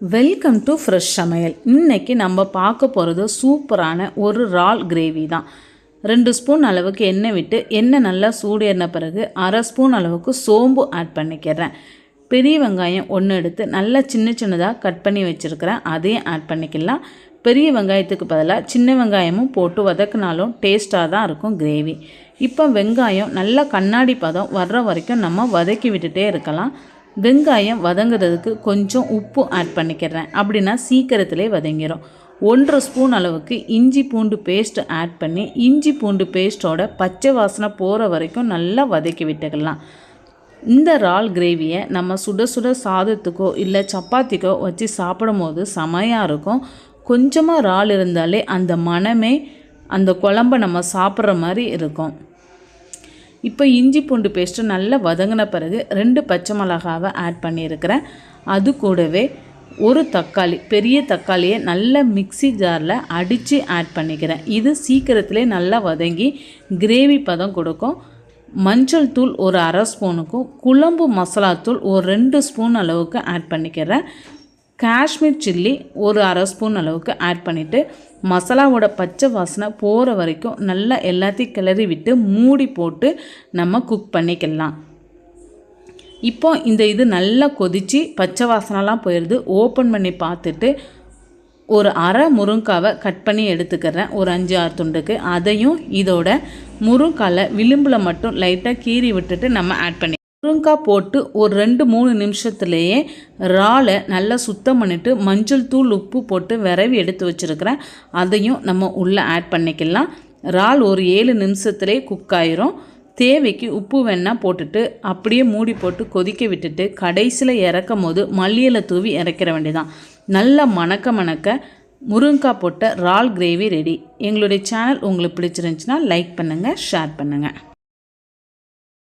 Welcome to fresh சமையல் இன்றைக்கி நம்ம பார்க்க போகிறது சூப்பரான ஒரு ரால் கிரேவி தான். ரெண்டு ஸ்பூன் அளவுக்கு எண்ணெய் விட்டு எண்ணெய் நல்லா சூடேறின பிறகு அரை ஸ்பூன் அளவுக்கு சோம்பு ஆட் பண்ணிக்கிறேன். பெரிய வெங்காயம் ஒன்று எடுத்து நல்லா சின்ன சின்னதாக கட் பண்ணி வச்சுருக்கிறேன். அதையும் ஆட் பண்ணிக்கலாம். பெரிய வெங்காயத்துக்கு பதிலாக சின்ன வெங்காயமும் போட்டு வதக்குனாலும் டேஸ்ட்டாக தான் இருக்கும் கிரேவி இப்போ வெங்காயம் நல்லா கண்ணாடி பதம் வர்ற வரைக்கும் நம்ம வதக்கி விட்டுட்டே இருக்கலாம். வெங்காயம் வதங்குறதுக்கு கொஞ்சம் உப்பு ஆட் பண்ணிக்கிறேன். அப்படின்னா சீக்கிரத்திலே வதங்கிடும் ஒன்றரை ஸ்பூன் அளவுக்கு இஞ்சி பூண்டு பேஸ்ட் ஆட் பண்ணி இஞ்சி பூண்டு பேஸ்ட்டோட பச்சை வாசனை போகிற வரைக்கும் நல்லா வதக்கி விட்டுக்கலாம். இந்த இறால் கிரேவியை நம்ம சுட சுட சாதத்துக்கோ இல்லை சப்பாத்திக்கோ வச்சு சாப்பிடும் போது செமையாக இருக்கும். கொஞ்சமாக இறால் இருந்தாலே அந்த மனமே அந்த குழம்ப நம்ம சாப்பிட்ற மாதிரி இருக்கும். இப்போ இஞ்சி பூண்டு பேஸ்ட்டு நல்லா வதங்கின பிறகு ரெண்டு பச்சை மிளகாவை ஆட் பண்ணியிருக்கிறேன். அது கூடவே ஒரு தக்காளி பெரிய தக்காளியை நல்ல மிக்ஸி ஜாரில் அடித்து ஆட் பண்ணிக்கிறேன். இது சீக்கிரத்திலே நல்லா வதங்கி கிரேவி பதம் கொடுக்கும். மஞ்சள் தூள் ஒரு அரை ஸ்பூனுக்கும் குழம்பு மசாலா தூள் ஒரு ரெண்டு ஸ்பூன் அளவுக்கு ஆட் பண்ணிக்கிறேன். காஷ்மீர் சில்லி ஒரு அரை ஸ்பூன் அளவுக்கு ஆட் பண்ணிவிட்டு மசாலாவோட பச்சை வாசனை போகிற வரைக்கும் நல்லா எல்லாத்தையும் கிளறி விட்டு மூடி போட்டு நம்ம குக் பண்ணிக்கலாம். இப்போ இந்த இது நல்லா கொதித்து பச்சை வாசனைலாம் போயிடுது ஓப்பன் பண்ணி பார்த்துட்டு ஒரு அரை முருங்காவை கட் பண்ணி எடுத்துக்கிறேன். ஒரு அஞ்சு ஆறு துண்டுக்கு. அதையும் இதோட முருங்காலை விளிம்பில் மட்டும் லைட்டாக கீறி விட்டுட்டு நம்ம ஆட் பண்ணி முருங்காய் போட்டு ஒரு ரெண்டு மூணு நிமிஷத்துலேயே இறாலை நல்லா சுத்தம் பண்ணிவிட்டு மஞ்சள் தூள் உப்பு போட்டு விரவி எடுத்து வச்சுருக்கிறேன். அதையும் நம்ம உள்ளே ஆட் பண்ணிக்கலாம். இறால் ஒரு ஏழு நிமிஷத்துலேயே குக் ஆயிரும். தேவைக்கு உப்பு வேணால் போட்டுட்டு அப்படியே மூடி போட்டு கொதிக்க விட்டுட்டு கடைசியில் இறக்கும் போது மல்லியில் தூவி இறக்கிற வேண்டியதான் நல்லா மணக்க மணக்க முருங்காய் போட்ட இறால் கிரேவி ரெடி எங்களுடைய சேனல் உங்களுக்கு பிடிச்சிருந்துச்சுன்னா லைக் பண்ணுங்கள் ஷேர் பண்ணுங்கள்